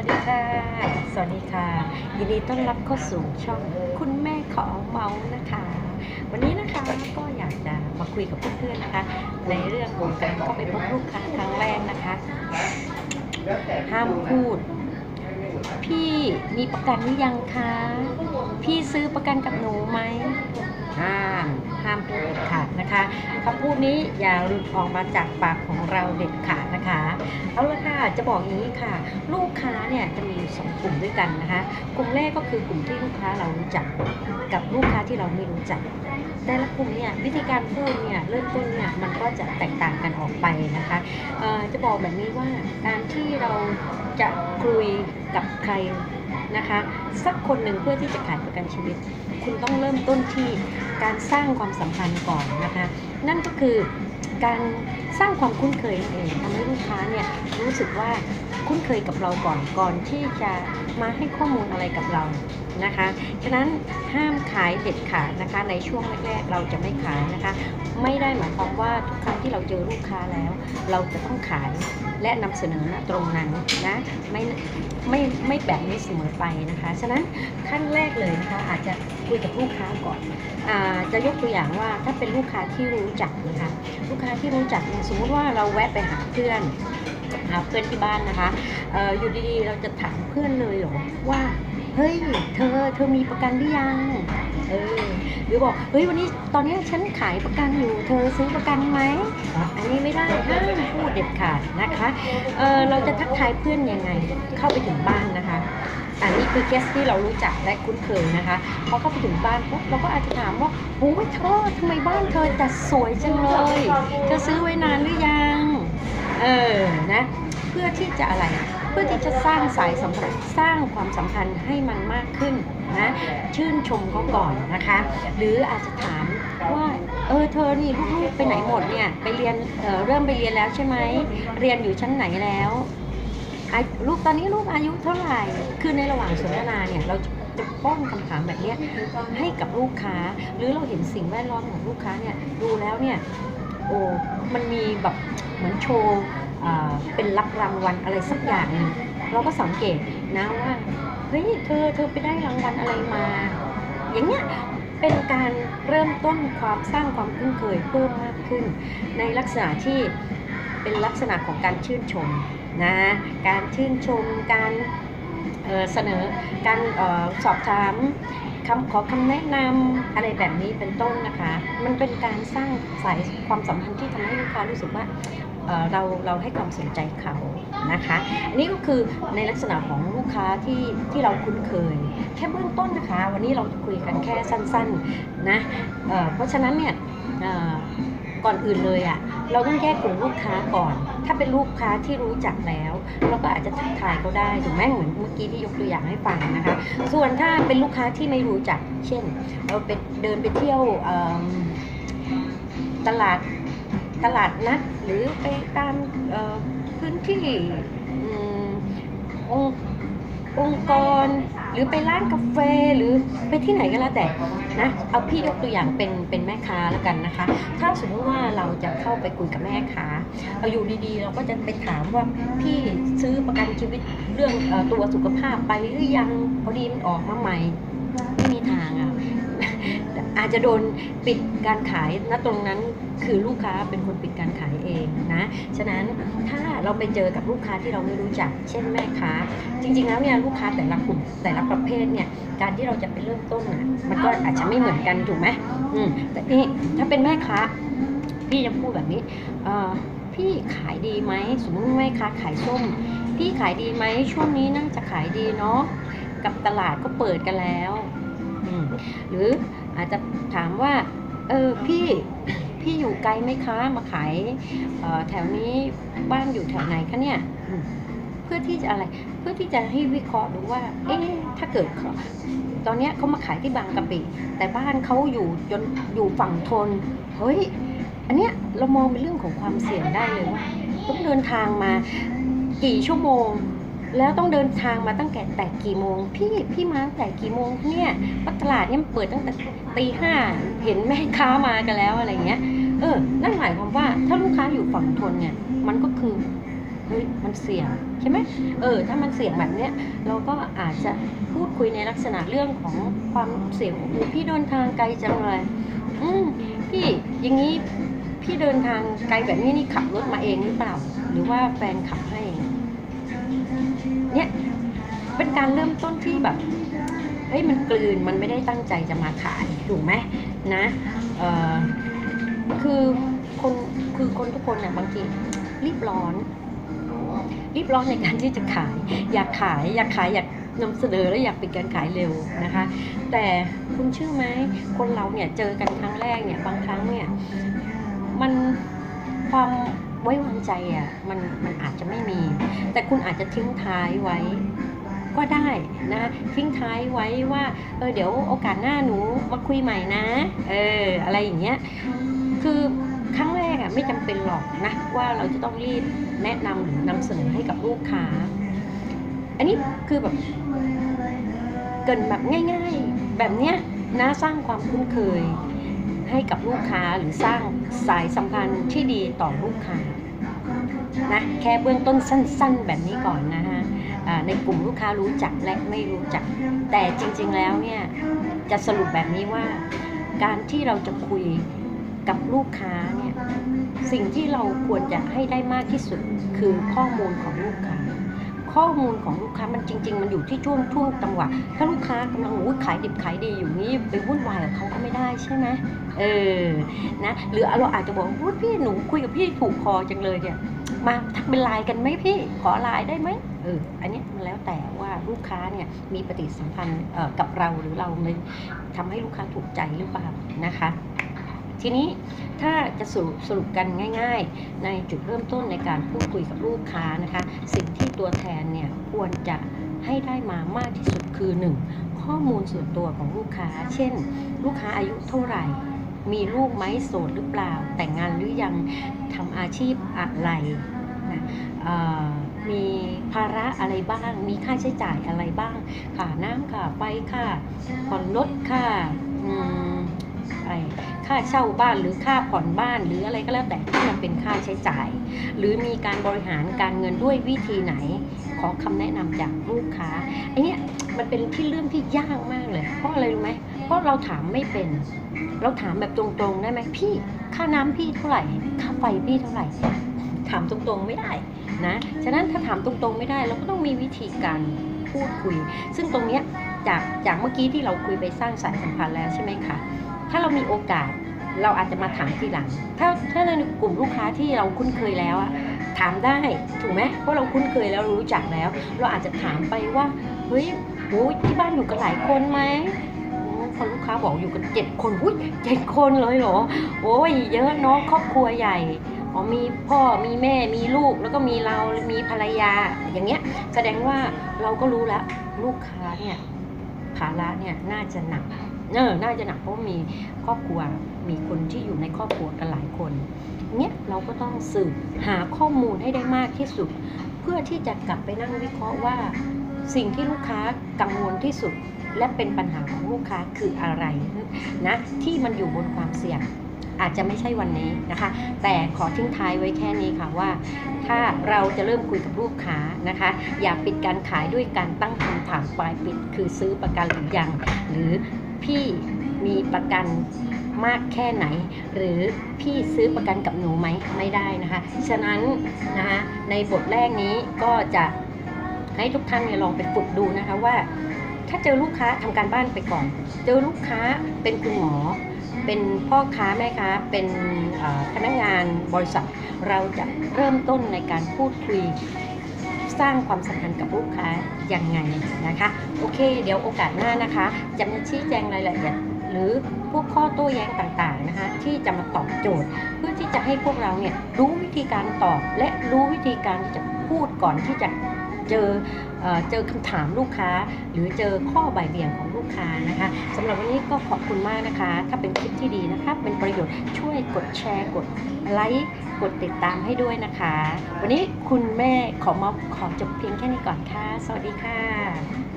วัสดีค่ะ สวัสดีค่ะ ยินดีต้อนรับเข้าสู่ช่องคุณแม่ขอเมาส์นะคะ วันนี้นะคะก็อยากจะมาคุยกับเพื่อนๆนะคะ ในเรื่องของการเข้าไปพบลูกค้าครั้งแรกนะคะ ห้ามพูด พี่มีประกันหรือยังคะ พี่ซื้อประกันกับหนูไหมห้ามห้ามพูดเด็ดขาดนะคะคำพูดนี้อย่าหลุดออกมาจากปากของเราเด็ดขาดนะคะเอาละค่ะจะบอกอย่างนี้ค่ะ ลูกค้าเนี่ยจะมีสองกลุ่มด้วยกันนะคะ กลุ่มแรกก็คือกลุ่มที่ลูกค้าเรารู้จัก กับลูกค้าที่เราไม่รู้จัก แต่ละกลุ่มเนี่ยวิธีการพูดเนี่ยเริ่มต้นเนี่ยมันก็จะแตกต่างกันออกไปนะคะจะบอกแบบนี้ว่าการที่เราจะคุยกับใคร นะคะ สักคนหนึ่งเพื่อที่จะขายประกันชีวิต คุณต้องเริ่มต้นที่การสร้างความสัมพันธ์ก่อนนะคะ นั่นก็คือการสร้างความคุ้นเคยนั่นเองทำให้ลูกค้าเนี่ยรู้สึกว่าคุ้นเคยกับเราก่อนก่อนที่จะมาให้ข้อมูลอะไรกับเรานะคะฉะนั้นห้ามขายเด็ดขาดนะคะ ในช่วงแรกๆเราจะไม่ขายนะคะ ไม่ได้หมายความว่าทุกครั้งที่เราเจอลูกค้าแล้ว เราจะต้องขาย และนำเสนอณตรงนั้นนะไม่ไม่ไม่แบบนี้เสมอไปนะคะ ฉะนั้นขั้นแรกเลยนะคะอาจจะคุยกับลูกค้าก่อนอาจะยกตัวอย่างว่าถ้าเป็นลูกค้าที่รู้จักนะคะลูกค้าที่รู้จักเนี่ยสมมติว่าเราแวะไปหาเพื่อนหาเพื่อนที่บ้านนะคะอออยู่ดีๆ เราจะถามเพื่อนเลยเหรอว่า เฮ้ย เธอ เธอมีประกันหรือยัง เออ หรือบอก เฮ้ย วันนี้ ตอนนี้ฉันขายประกันอยู่ เธอซื้อประกันไหม อันนี้ไม่ได้ห้ามพูดเด็ดขาดนะคะ เออเราจะทักทายเพื่อนยังไง เข้าไปถึงบ้านนะคะ อันนี้คือเคสที่เรารู้จักและคุ้นเคยนะคะ พอเข้าไปถึงบ้านปุ๊บเราก็อาจจะถามว่าโอ้ยเธอทำไมบ้านเธอจัดสวยจังเลย เธอซื้อไว้นานหรือยัง เออ นะ เพื่อที่จะอะไร พื่อที่จะสร้างสายสัมพันธ์สร้างความสัมพันธ์ให้มันมากขึ้นนะชื่นชมเขาก่อนนะคะ หรืออาจจะถามว่าเออเธอนี่ลูกๆไปไหนหมดเนี่ยไปเรียนเออเริ่มไปเรียนแล้วใช่ไหมเรียนอยู่ชั้นไหนแล้วลูกตอนนี้ลูกอายุเท่าไหร่ คือในระหว่างสนทนาเนี่ยเราจะป้อนคำถามแบบนี้ให้กับลูกค้า หรือเราเห็นสิ่งแวดล้อมของลูกค้าเนี่ยดูแล้วเนี่ยโอ้มันมีแบบเหมือนโชว์ เป็นรับรางวัลอะไรสักอย่างนึงเราก็สังเกตนะว่าเฮ้ยเธอเธอไปได้รางวัลอะไรมา อย่างเงี้ยเป็นการเริ่มต้นความสร้างความคุ้นเคยเพิ่มมากขึ้น ในลักษณะที่เป็นลักษณะของการชื่นชมนะการชื่นชมการเเสนอการออสอบถามคำขอคำแนะนำอะไรแบบนี้เป็นต้นนะคะ มันเป็นการสร้างสายความสัมพันธ์ที่ทำให้ลูกค้ารู้สึกว่า เเราเราให้ความสนใจเขานะคะอันนี้ก็คือในลักษณะของลูกค้าที่ที่เราคุ้นเคย แค่เบื้องต้นนะคะ วันนี้เราจะคุยกันแค่สั้นๆนะเเพราะฉะนั้นเนี่ยก่อนอื่นเลยอะ่ะเราต้องแยกกลุ่มลูกค้าก่อน ถ้าเป็นลูกค้าที่รู้จักแล้ว เราก็อาจจะทักทายเขาได้ถูกไหมเหมือนเมื่อกี้ที่ยกตัวอย่างให้ฟังนะคะ ส่วนถ้าเป็นลูกค้าที่ไม่รู้จัก เช่น เราไปเดินไปเที่ยวตลาด ตลาดนัดหรือไปตามพื้นที่องค์องค์กรหรือไปร้านกาแฟหรือไปที่ไหนก็แล้วแต่นะเอาพี่ยกตัวอย่างเป็นเป็นแม่ค้าแล้วกันนะคะ ถ้าสมมติว่าเราจะเข้าไปคุยกับแม่ค้าเอาอยู่ดีๆ เราก็จะไปถามว่าพี่ซื้อประกันชีวิตเรื่องตัวสุขภาพไปหรือยังพอดีมันออกมาใหม่ไม่มีทางอะ อาจจะโดนปิดการขายณตรงนั้นคือลูกค้าเป็นคนปิดการขายเองนะฉะนั้นถ้าเราไปเจอกับลูกค้าที่เราไม่รู้จัก เช่นแม่ค้า จริง ๆ แล้วเนี่ยลูกค้าแต่ละกลุ่มแต่ละประเภทเนี่ยการที่เราจะไปเริ่มต้นน่ะมันก็อาจจะไม่เหมือนกันถูกไหมอืมแต่นี่ถ้าเป็นแม่ค้า พี่จะพูดแบบนี้เอ่อพี่ขายดีไหมสมมติแม่ค้าขายส้มพี่ขายดีไหมช่วงนี้น่าจะขายดีเนาะกับตลาดก็เปิดกันแล้วอืมหรือ อาจจะถามว่า เออพี่พี่อยู่ไกลไหมคะ มาขายออแถวนี้บ้านอยู่แถวไหนคะเนี่ยเพื่อที่จะอะไรเพื่อที่จะให้วิเคราะห์ดูว่า เอ๊ะถ้าเกิดเขาตอนเนี้ยเขามาขายที่บางกะปิแต่บ้านเขาอยู่จนอยู่ฝั่งทนเฮ้ยอันเนี้ยเรามองเป็นเรื่องของความเสี่ยงได้เลยว่าต้องเดินทางมากี่ชั่วโมง แล้วต้องเดินทางมาตั้งแต่แต่กี่โมง พี่พี่มาตั้งแต่กี่โมงเนี่ยเพราตลาดเนี่ยเปิดตั้งแต่ตีห้าเห็นแม่ค้ามากันแล้วอะไรเงี้ย เออ นั่นหมายความว่าถ้าลูกค้าอยู่ฝั่งทนเนี่ย มันก็คือเฮ้ยมันเสี่ยงใช่ไหมเออ ถ้ามันเสี่ยงแบบเนี้ยเราก็อาจจะพูดคุยในลักษณะเรื่องของความเสี่ยงอ้โหพี่เดินทางไกลจังเลยอืมพี่อย่างนี้พี่เดินทางไกลแบบนี้นี่ขับรถมาเองหรือเปล่า หรือว่าแฟนขับให้ เนี่ยเป็นการเริ่มต้นที่แบบเฮ้ยมันกลืนมันไม่ได้ตั้งใจจะมาขายถูกไหมนะเออคือคนคือคนทุกคนเนี่ยบางทีรีบร้อน รีบร้อนในการที่จะขาย อยากขายอยากขายอยากนำเสนอแล้วอยากเป็นการขายเร็วนะคะ แต่คุณเชื่อไหมคนเราเนี่ยเจอกันครั้งแรกเนี่ยบางครั้งเนี่ยมันความ ไว้วางใจอะมันมันอาจจะไม่มี แต่คุณอาจจะทิ้งท้ายไว้ก็ได้นะทิ้งท้ายไว้ว่าเออเดี๋ยวโอกาสหน้าหนูมาคุยใหม่นะเอออะไรอย่างเงี้ยคือครั้งแรกอะไม่จำเป็นหรอกนะว่าเราจะต้องรีบแนะนำหรือนำเสนอให้กับลูกค้า อันนี้คือแบบเกินแบบง่าย ๆ แบบเนี้ยนะสร้างความคุ้นเคย ให้กับลูกค้าหรือสร้างสายสัมพันธ์ที่ดีต่อลูกค้านะแค่เบื้องต้นสั้น ๆ แบบนี้ก่อนนะฮะในกลุ่มลูกค้ารู้จักและไม่รู้จัก แต่จริง ๆ แล้วเนี่ยจะสรุปแบบนี้ว่า การที่เราจะคุยกับลูกค้าเนี่ยสิ่งที่เราควรจะให้ได้มากที่สุดคือข้อมูลของลูกค้า ข้อมูลของลูกค้ามันจริง ๆ มันอยู่ที่ช่วงช่วงจังหวะถ้าลูกค้ากำลังโอ้ขายดิบขายดีอยู่นี่ไปวุ่นวายกับเขาก็ไม่ได้ใช่ไหมเออนะหรือเราอาจจะบอกว่าพี่หนูคุยกับพี่ถูกคอจังเลยเนี่ยมาทักเป็นไลน์กันไหมพี่ขอไลน์ได้ไหมเอออันเนี้ยมันแล้วแต่ว่าลูกค้าเนี่ยมีปฏิสัมพันธ์กับเราหรือเราไม่ทำให้ลูกค้าถูกใจหรือเปล่านะคะ ทีนี้ถ้าจะสรุปสรุปกันง่าย ๆ ในจุดเริ่มต้นในการพูดคุยกับลูกค้านะคะ สิ่งที่ตัวแทนเนี่ยควรจะให้ได้มามากที่สุดคือ 1. ข้อมูลส่วนตัวของลูกค้า เช่น ลูกค้าอายุเท่าไหร่ มีลูกไหมโสดหรือเปล่า แต่งงานหรือยังทำอาชีพอะไรนะมีภาระอะไรบ้าง มีค่าใช้จ่ายอะไรบ้างค่าน้ำค่าไฟค่าผ่อนรถค่าอืมอะไร ค่าเช่าบ้านหรือค่าผ่อนบ้าน หรืออะไรก็แล้วแต่ที่มันเป็นค่าใช้จ่าย หรือมีการบริหารการเงินด้วยวิธีไหน ขอคำแนะนำจากลูกค้าไอ้เนี้ยมันเป็นที่เรื่องที่ยากมากเลย เพราะอะไรรู้ไหมเพราะเราถามไม่เป็น เราถามแบบตรงๆได้ไหมพี่ ค่าน้ำพี่เท่าไหร่ ค่าไฟพี่เท่าไหร่ ถามตรงๆไม่ได้นะ ฉะนั้นถ้าถามตรงๆไม่ได้เราก็ต้องมีวิธีการพูดคุย ซึ่งตรงเนี้ยจากจากเมื่อกี้ที่เราคุยไปสร้างสายสัมพันธ์แล้วใช่ไหมคะ ถ้าเรามีโอกาส เราอาจจะมาถามทีหลัง ถ้าถ้าในกลุ่มลูกค้าที่เราคุ้นเคยแล้วอะถามได้ถูกไหมเพราะเราคุ้นเคยแล้วรู้จักแล้ว เราอาจจะถามไปว่าเฮ้ยโหที่บ้านอยู่กันหลายคนไหมโอ้พอลูกค้าบอกอยู่กันเจ็ดคนหุ้ยเจ็ดคนเลยเหรอโอ้ยเยอะเนาะครอบครัวใหญ่อ๋อมีพ่อมีแม่มีลูกแล้วก็มีเรา มีภรรยาอย่างเงี้ย แสดงว่าเราก็รู้แล้ว ลูกค้าเนี่ยภาระเนี่ยน่าจะหนัก เออน่าจะหนักเพราะมีครอบครัวมีคนที่อยู่ในครอบครัวกันหลายคนเนี้ยเราก็ต้องสืบหาข้อมูลให้ได้มากที่สุด เพื่อที่จะกลับไปนั่งวิเคราะห์ว่า สิ่งที่ลูกค้ากังวลที่สุด และเป็นปัญหาของลูกค้าคืออะไรนะที่มันอยู่บนความเสี่ยงอาจจะไม่ใช่วันนี้นะคะ แต่ขอทิ้งท้ายไว้แค่นี้ค่ะว่า ถ้าเราจะเริ่มคุยกับลูกค้านะคะ อย่าปิดการขายด้วยการตั้งคำถามปลายปิด คือซื้อประกันหรือยังหรือ พี่มีประกันมากแค่ไหน หรือพี่ซื้อประกันกับหนูไหมไม่ได้นะคะ ฉะนั้นนะคะในบทแรกนี้ก็จะให้ทุกท่านเนี่ยลองไปฝึกดูนะคะว่า ถ้าเจอลูกค้าทำการบ้านไปก่อน เจอลูกค้าเป็นคุณหมอ เป็นพ่อค้าแม่ค้าเป็นพนักงานบริษัท เราจะเริ่มต้นในการพูดคุย สร้างความสัมพันธ์กับลูกค้ายังไงนะคะ โอเค เดี๋ยวโอกาสหน้านะคะ จะมาชี้แจงรายละเอียดหรือพวกข้อโต้แย้งต่างๆนะคะ ที่จะมาตอบโจทย์ เพื่อที่จะให้พวกเราเนี่ยรู้วิธีการตอบและรู้วิธีการที่จะพูดก่อนที่จะเจอ เจอคำถามลูกค้า หรือเจอข้อบ่ายเบี่ยงของลูกค้านะคะสำหรับวันนี้ก็ขอบคุณมากนะคะ ถ้าเป็นคลิปที่ดีนะคะเป็นประโยชน์ช่วยกดแชร์กดไลค์กดติดตามให้ด้วยนะคะ วันนี้คุณแม่ขอมาขอจบเพียงแค่นี้ก่อนค่ะ สวัสดีค่ะ